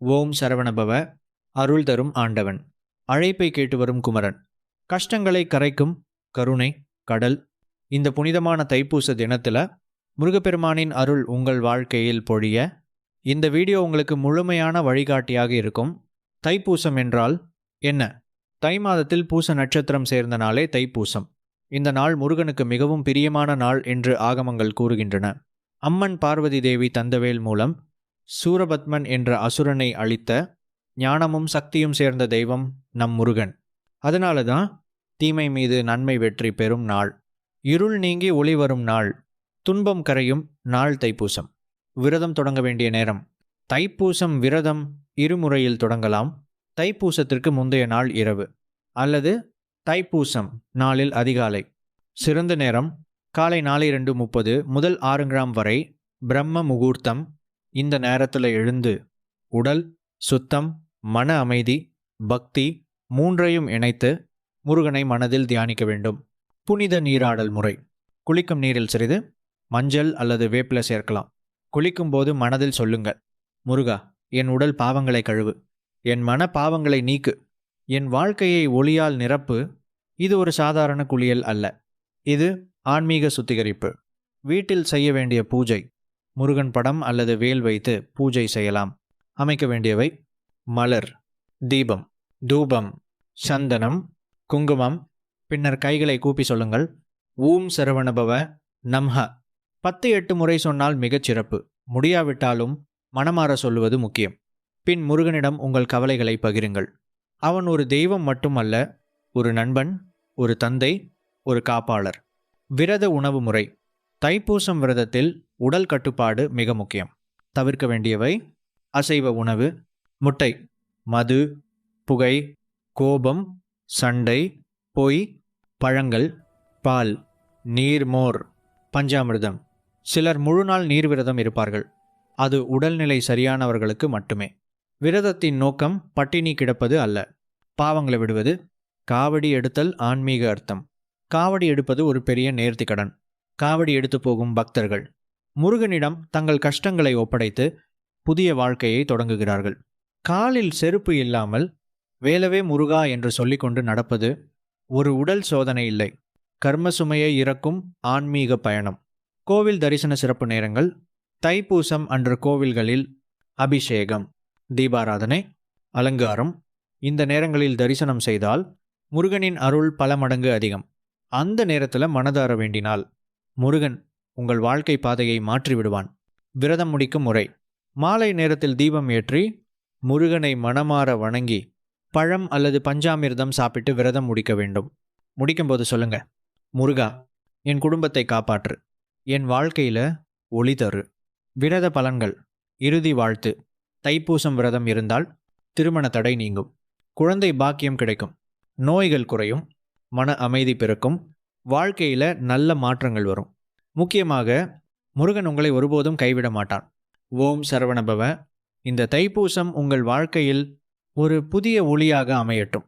ஓம் சரவணபவ அருள் தரும் ஆண்டவன். அழைப்பை கேட்டு வரும் குமரன். கஷ்டங்களை கரைக்கும் கருணை கடல். இந்த புனிதமான தைப்பூச தினத்தில் முருகப்பெருமானின் அருள் உங்கள் வாழ்க்கையில் பொழிய இந்த வீடியோ உங்களுக்கு முழுமையான வழிகாட்டியாக இருக்கும். தைப்பூசம் என்றால் என்ன? தை மாதத்தில் பூச நட்சத்திரம் சேர்ந்த நாளே தைப்பூசம். இந்த நாள் முருகனுக்கு மிகவும் பிரியமான நாள் என்று ஆகமங்கள் கூறுகின்றன. அம்மன் பார்வதி தேவி தந்தவேல் மூலம் சூரபத்மன் என்ற அசுரனை அழித்த ஞானமும் சக்தியும் சேர்ந்த தெய்வம் நம் முருகன். அதனால தான் தீமை மீது நன்மை வெற்றி பெறும் நாள். இருள் நீங்கி ஒளி வரும் நாள். துன்பம் கரையும் நாள் தைப்பூசம். விரதம் தொடங்க வேண்டிய நேரம். தைப்பூசம் விரதம் இருமுறையில் தொடங்கலாம். தைப்பூசத்திற்கு முந்தைய நாள் இரவு. அல்லது தைப்பூசம் நாளில் அதிகாலை. சிறந்த நேரம். காலை நாலு ரெண்டு முப்பது முதல் ஆறு கிராம் வரை பிரம்ம முகூர்த்தம். இந்த நேரத்தில் எழுந்து உடல் சுத்தம் மன அமைதி பக்தி மூன்றையும் இணைத்து முருகனை மனதில் தியானிக்க வேண்டும். புனித நீராடல் முறை. குளிக்கும் நீரில் சிறிது மஞ்சள் அல்லது வேப்பில சேர்க்கலாம். குளிக்கும்போது மனதில் சொல்லுங்கள் முருகா என் உடல் பாவங்களை கழுவு. என் மன பாவங்களை நீக்கு. என் வாழ்க்கையை ஒளியால் நிரப்பு. இது ஒரு சாதாரண குளியல் அல்ல. இது ஆன்மீக சுத்திகரிப்பு. வீட்டில் செய்ய வேண்டிய பூஜை. முருகன் படம் அல்லது வேல் வைத்து பூஜை செய்யலாம். அமைக்க வேண்டியவை மலர் தீபம் தூபம் சந்தனம் குங்குமம். பின்னர் கைகளை கூப்பி சொல்லுங்கள். ஊம் சரவணபவ நம்ஹ. பத்து எட்டு முறை சொன்னால் மிகச் சிறப்பு. முடியாவிட்டாலும் மனமாற சொல்லுவது முக்கியம். பின் முருகனிடம் உங்கள் கவலைகளை பகிருங்கள். அவன் ஒரு தெய்வம் மட்டுமல்ல ஒரு நண்பன் ஒரு தந்தை ஒரு காப்பாளர். விரத உணவு முறை. தைப்பூசம் விரதத்தில் உடல் கட்டுப்பாடு மிக முக்கியம். தவிர்க்க வேண்டியவை அசைவ உணவு முட்டை மது புகை கோபம் சண்டை பொய் பழங்கள் பால் நீர்மோர் பஞ்சாமிர்தம். சிலர் முழு நாள் நீர் விரதம் இருப்பார்கள். அது உடல்நிலை சரியானவர்களுக்கு மட்டுமே. விரதத்தின் நோக்கம் பட்டினி கிடப்பது அல்ல. பாவங்களை விடுவது காவடி எடுத்தல் ஆன்மீக அர்த்தம். காவடி எடுப்பது ஒரு பெரிய நேர்த்திக்கடன் காவடி எடுத்து போகும் பக்தர்கள். முருகனிடம் தங்கள் கஷ்டங்களை ஒப்படைத்து புதிய வாழ்க்கையை தொடங்குகிறார்கள். காலில் செருப்பு இல்லாமல் வேலவே முருகா என்று சொல்லிக்கொண்டு நடப்பது ஒரு உடல் சோதனை இல்லை. கர்ம சுமையை இறக்கும் ஆன்மீக பயணம். கோவில் தரிசன சிறப்பு நேரங்கள். தைப்பூசம் அன்று கோவில்களில் அபிஷேகம். தீபாராதனை அலங்காரம். இந்த நேரங்களில் தரிசனம் செய்தால் முருகனின் அருள் பல மடங்கு அதிகம். அந்த நேரத்தில் மனதார வேண்டினால் முருகன் உங்கள் வாழ்க்கை பாதையை மாற்றிவிடுவான். விரதம் முடிக்கும் முறை. மாலை நேரத்தில் தீபம் ஏற்றி முருகனை மனமாற வணங்கி பழம் அல்லது பஞ்சாமிர்தம் சாப்பிட்டு விரதம் முடிக்க வேண்டும். முடிக்கும்போது சொல்லுங்க முருகா என் குடும்பத்தை காப்பாற்று. என் வாழ்க்கையில் ஒளி தரு. விரத பலன்கள். இறுதி வாழ்த்து. தைப்பூசம் விரதம் இருந்தால் திருமண தடை நீங்கும். குழந்தை பாக்கியம் கிடைக்கும். நோய்கள் குறையும். மன அமைதி பிறக்கும். வாழ்க்கையில் நல்ல மாற்றங்கள் வரும். முக்கியமாக முருகன் உங்களை ஒருபோதும் கைவிட மாட்டான். ஓம் சரவணபவ. இந்த தைப்பூசம் உங்கள் வாழ்க்கையில் ஒரு புதிய ஒளியாக அமையட்டும்.